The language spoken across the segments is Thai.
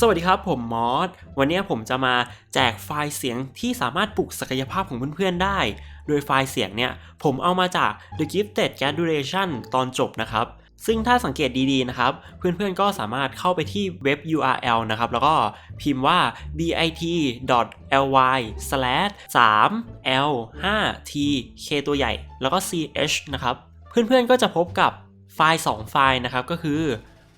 สวัสดีครับ ผมมอส วันนี้ผมจะมาแจกไฟล์เสียงที่สามารถปลุกศักยภาพของเพื่อนๆได้ โดยไฟล์เสียงเนี่ย ผมเอามาจาก The Gifted Graduation ตอนจบนะครับ ซึ่งถ้าสังเกตดีๆนะครับ เพื่อนๆก็สามารถเข้าไปที่เว็บ URL นะครับ แล้วก็พิมพ์ว่า bit.ly 3l 5 t k ตัวใหญ่ แล้วก็ ch นะครับ เพื่อนๆก็จะพบกับไฟล์ 2 ไฟล์นะครับ ก็คือ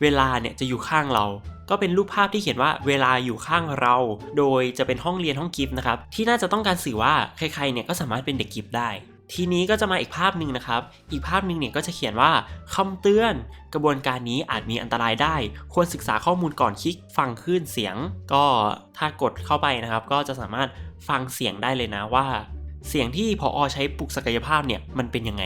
เวลาเนี่ยจะอยู่ข้างเรา ก็เป็นรูปภาพที่เขียนว่าเวลาอยู่ข้างเรา โดยจะเป็นห้องเรียนห้องกิฟต์นะครับ ที่น่าจะต้องการสื่อว่าใครๆ เนี่ยก็สามารถเป็นเด็กกิฟต์ได้ ทีนี้ก็จะมาอีกภาพหนึ่งนะครับ อีกภาพหนึ่งเนี่ยก็จะเขียนว่าคำเตือน กระบวนการนี้อาจมีอันตรายได้ ควรศึกษาข้อมูลก่อนคลิกฟังคลื่นเสียง ก็ถ้ากดเข้าไปนะครับ ก็จะสามารถฟังเสียงได้เลยนะว่า เสียงที่พออใช้ปลุกศักยภาพเนี่ยมันเป็นยังไง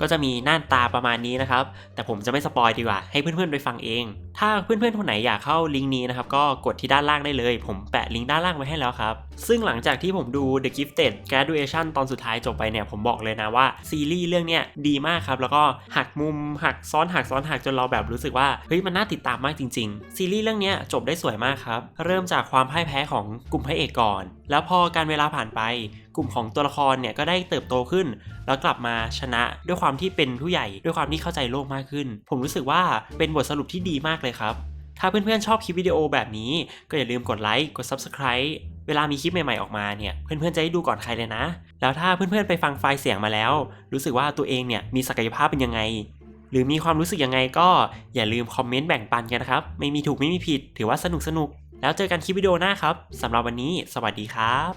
ก็จะมีหน้าตาประมาณนี้นะครับ แต่ผมจะไม่สปอยดีกว่า ให้เพื่อนๆไปฟังเอง ถ้าเพื่อนๆคนไหนอยากเข้าลิงก์นี้นะครับก็กดที่ด้านล่างได้เลย ผมแปะลิงก์ด้านล่างไว้ให้แล้วครับ ซึ่งหลังจากที่ผมดู The Gifted Graduation ตอนสุดท้ายจบไปเนี่ยผมบอกเลยนะว่าซีรีส์เรื่องเนี้ยดีมากครับ แล้วก็หักมุมหักซ้อนหักซ้อนหักจนเราแบบรู้สึกว่าเฮ้ยมันน่าติดตามมากจริงๆ ซีรีส์เรื่องเนี้ยจบได้สวยมากครับเริ่มจากความพ่ายแพ้ของกลุ่มพระเอกก่อน แล้วพอการเวลาผ่านไปกลุ่มของตัวละครเนี่ยก็ได้เติบโตขึ้น แล้วกลับมาชนะด้วยความที่เป็นผู้ใหญ่ด้วยความที่เข้าใจโลกมากขึ้น ผมรู้สึกว่าเป็นบทสรุปที่ดีมากเลยครับ ถ้าเพื่อนๆชอบคลิปวิดีโอแบบนี้ ก็อย่าลืมกดไลค์ กด Subscribe เวลามีคลิปใหม่ๆออกมาเนี่ย เพื่อนๆจะได้ดูก่อนใครเลยนะ แล้วถ้าเพื่อนๆไปฟังไฟล์เสียงมาแล้ว รู้สึกว่าตัวเองเนี่ยมีศักยภาพเป็นยังไง หรือมีความรู้สึกยังไงก็อย่าลืมคอมเมนต์แบ่งปันกันนะครับ ไม่มีถูกไม่มีผิด ถือว่าสนุกสนุก แล้วเจอกันคลิปวิดีโอหน้าครับสำหรับวันนี้ สวัสดีครับ